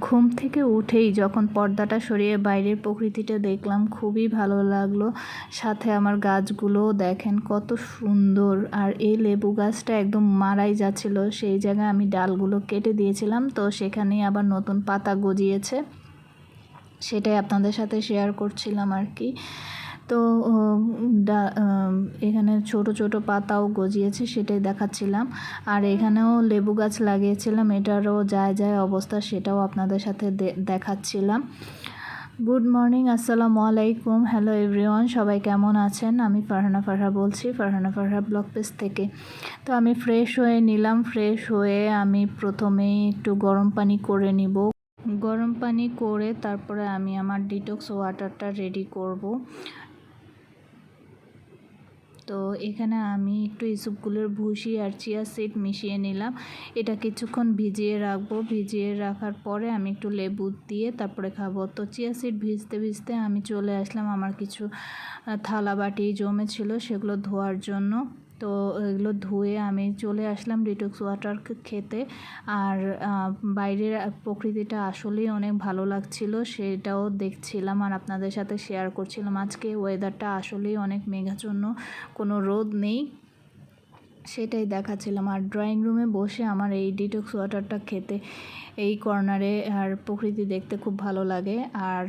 ঘুম থেকে উঠেই যখন পর্দাটা সরিয়ে বাইরের প্রকৃতিটা দেখলাম, খুবই ভালো লাগল। সাথে আমার গাছগুলোও দেখেন কত সুন্দর। আর এই লেবু গাছটা একদম মারাই যাচ্ছিল। সেই জায়গায় আমি ডালগুলো কেটে দিয়েছিলাম, তো সেখানেই আবার নতুন পাতা গজিয়েছে। সেটাই আপনাদের সাথে শেয়ার করছিলাম আর কি। তো এখানে ছোট ছোট পাতাও গজিয়েছে, সেটাই দেখাচ্ছিলাম। আর এখানেও লেবু গাছ লাগিয়েছিলাম, এটারও যায় যায় অবস্থা, সেটাও আপনাদের সাথে দেখাচ্ছিলাম। গুড মর্নিং, আসসালামু আলাইকুম, হ্যালো এভরিওয়ান, সবাই কেমন আছেন? আমি ফারহানা ফারহা বলছি, ফারহানা ফারহা ব্লগ পেজ থেকে। তো আমি ফ্রেশ হয়ে নিলাম, ফ্রেশ হয়ে আমি প্রথমেই একটু গরম পানি করে নিব। গরম পানি করে তারপরে আমি আমার ডিটক্স ওয়াটারটা রেডি করব। তো এখানে আমি একটু ইসুপগুলোর ভুসি আর চিয়া সিড মিশিয়ে নিলাম। এটা কিছুক্ষণ ভিজিয়ে রাখব। ভিজিয়ে রাখার পরে আমি একটু লেবু দিয়ে তারপরে খাব। তো চিয়া সিড ভিজতে ভিজতে আমি চলে আসলাম। আমার কিছু থালা বাটি জমেছিল সেগুলো ধোয়ার জন্য। তো এগুলো ধুয়ে আমি চলে আসলাম ডিটক্স ওয়াটার খেতে। আর বাইরের প্রকৃতিটা আসলেই অনেক ভালো লাগছিল, সেটাও দেখছিলাম আর আপনাদের সাথে শেয়ার করছিলাম। আজকে ওয়েদারটা আসলেই অনেক মেঘাচ্ছন্ন, কোনো রোদ নেই। সেটাই দেখাচ্ছিলাম। আর ড্রয়িং রুমে বসে আমার এই ডিটক্স ওয়াটারটা খেতে, এই কর্নারে আর প্রকৃতি দেখতে খুব ভালো লাগে। আর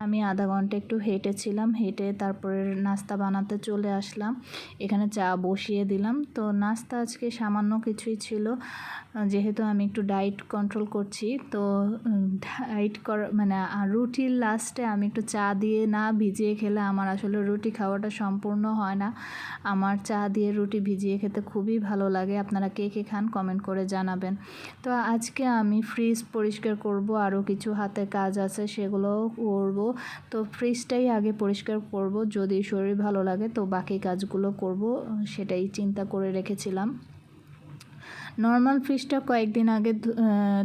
আমি আধা ঘণ্টা একটু হেঁটেছিলাম, হেঁটে তারপরে নাস্তা বানাতে চলে আসলাম। এখানে চা বসিয়ে দিলাম। তো নাস্তা আজকে সামান্য কিছুই ছিল। যেহেতু আমি একটু ডায়েট কন্ট্রোল করছি, তো ডায়েট কর মানে রুটির লাস্টে আমি একটু চা দিয়ে না ভিজিয়ে খেলে আমার আসলে রুটি খাওয়াটা সম্পূর্ণ হয় না। আমার চা দিয়ে রুটি ভিজিয়ে খেতে খুবই ভালো লাগে। আপনারা কে কে খান কমেন্ট করে জানাবেন। তো আজকে আমি ফ্রিজ পরিষ্কার করব, আরও কিছু হাতে কাজ আছে সেগুলোও করব। তো ফ্রিজটাই আগে পরিষ্কার করব। যদি শরীর ভালো লাগে তো বাকি কাজগুলো করব, সেটাই চিন্তা করে রেখেছিলাম। নর্মাল ফ্রিজটা কয়েকদিন আগে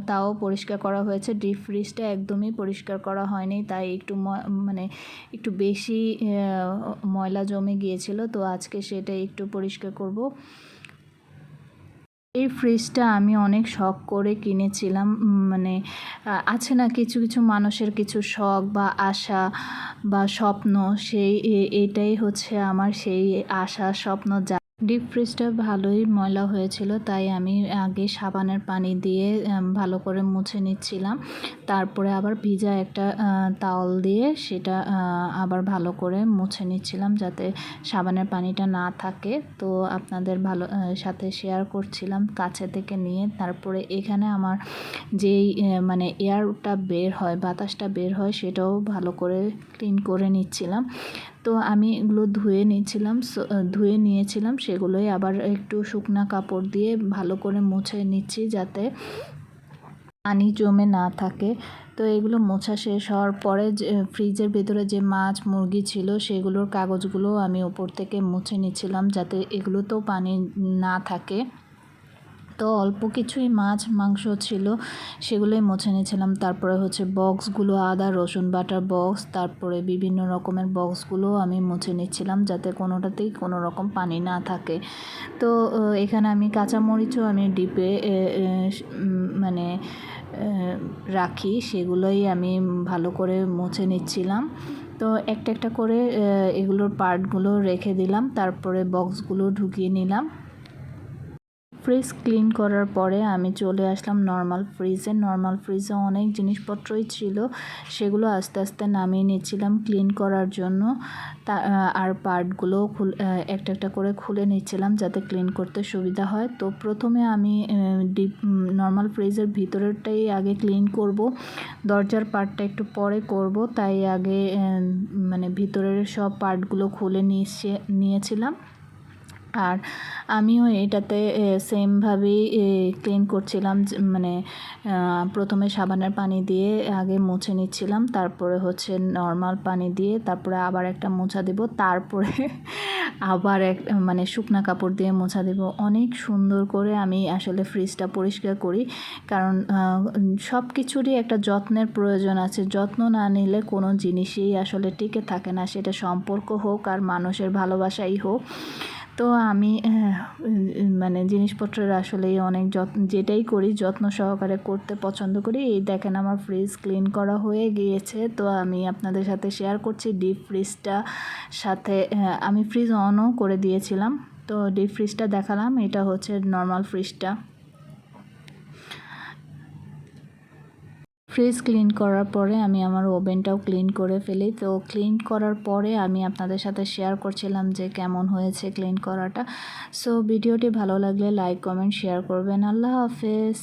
তাও পরিষ্কার করা হয়েছে। ডিপ ফ্রিজটা একদমই পরিষ্কার করা হয়নি, তাই একটু মানে একটু বেশি ময়লা জমে গিয়েছিল। তো আজকে সেটা একটু পরিষ্কার করব। এই ফ্রিজটা আমি অনেক শখ করে কিনেছিলাম মানে আছে না কিছু কিছু মানুষের কিছু শখ বা আশা বা স্বপ্ন, সেই এটাই হচ্ছে আমার সেই আশা, স্বপ্ন যা ডিপ ফ্রিজটা ভালোই ময়লা হয়েছিল তাই আমি আগে সাবানের পানি দিয়ে ভালো করে মুছে নিচ্ছিলাম। তারপরে আবার ভিজা একটা আহ, তাওয়াল দিয়ে সেটা আবার ভালো করে মুছে নিচ্ছিলাম যাতে সাবানের পানিটা না থাকে। তো আপনাদের ভালো সাথে শেয়ার করছিলাম কাছে থেকে নিয়ে। তারপরে এখানে আমার যেই মানে এয়ারটা বের হয় বাতাসটা বের হয় সেটাও ভালো করে ক্লিন করে নিচ্ছিলাম। তো আমি এগুলো ধুয়ে নিয়েছিলাম ধুয়ে নিয়েছিলাম, সেগুলোই আবার একটু শুকনা কাপড় দিয়ে ভালো করে মুছে নিচ্ছি যাতে পানি জমে না থাকে। তো এগুলো মোছা শেষ হওয়ার পরে ফ্রিজের ভেতরে যে মাছ, মুরগি ছিল, সেগুলোর কাগজগুলো আমি ওপর থেকে মুছে নিচ্ছিলাম যাতে এগুলোতেও পানি না থাকে। তো অল্প কিছুই মাছ, মাংস ছিল, সেগুলোই মুছে নিয়েছিলাম। তারপরে হচ্ছে বক্সগুলো, আদা, রসুন বাটার বক্স, তারপরে বিভিন্ন রকমের বক্সগুলো আমি মুছে নিচ্ছিলাম যাতে কোনোটাতেই কোনো রকম পানি না থাকে। তো এখানে আমি কাঁচামরিচও আমি ডিপে মানে রাখি, সেগুলোই আমি ভালো করে মুছে নিচ্ছিলাম। তো একটা একটা করে এগুলোর পার্টগুলো রেখে দিলাম, তারপরে বক্সগুলো ঢুকিয়ে নিলাম। ফ্রিজ ক্লিন করার পরে আমি চলে আসলাম নর্মাল ফ্রিজে। নর্মাল ফ্রিজে অনেক জিনিসপত্রই ছিল, সেগুলো আস্তে আস্তে নামিয়ে নিচ্ছিলাম ক্লিন করার জন্য। তা আর পার্টগুলো খুল একটা একটা করে খুলে নিচ্ছিলাম যাতে ক্লিন করতে সুবিধা হয়। তো প্রথমে আমি ডিপ নর্মাল ফ্রিজের ভিতরেরটাই আগে ক্লিন করব। দরজার পার্টটা একটু পরে করব, তাই আগে মানে ভিতরের সব পার্টগুলো খুলে নিয়ে নিয়েছিলাম। আর আমিও এটাতে সেমভাবেই ক্লিন করছিলাম মানে প্রথমে সাবানের পানি দিয়ে আগে মুছে নিচ্ছিলাম, তারপরে হচ্ছে নর্মাল পানি দিয়ে তারপরে আবার একটা মোছা দেব, তারপরে আবার এক মানে শুকনা কাপড় দিয়ে মোছা দেব। অনেক সুন্দর করে আমি আসলে ফ্রিজটা পরিষ্কার করি, কারণ সব কিছুরই একটা যত্নের প্রয়োজন আছে। যত্ন না নিলে কোনো জিনিসই আসলে টিকে থাকে না, সেটা সম্পর্ক হোক আর মানুষের ভালোবাসাই হোক। তো আমি মানে জিনিসপত্রের আসলেই অনেক যত্ন যেটাই করি যত্ন সহকারে করতে পছন্দ করি। এই দেখেন আমার ফ্রিজ ক্লিন করা হয়ে গিয়েছে। তো আমি আপনাদের সাথে শেয়ার করছি ডিপ ফ্রিজটা সাথে আমি ফ্রিজ অনও করে দিয়েছিলাম। তো ডিপ ফ্রিজটা দেখালাম। এটা হচ্ছে নর্মাল ফ্রিজটা ফ্রিজ ক্লিন করার পরে আমি আমার ওভেনটাও ক্লিন করে ফেলি। তো ক্লিন করার পরে আমি আপনাদের সাথে শেয়ার করছিলাম যে কেমন হয়েছে ক্লিন করাটা। সো ভিডিওটি ভালো লাগলে লাইক কমেন্ট শেয়ার করবেন। আল্লাহ হাফেজ।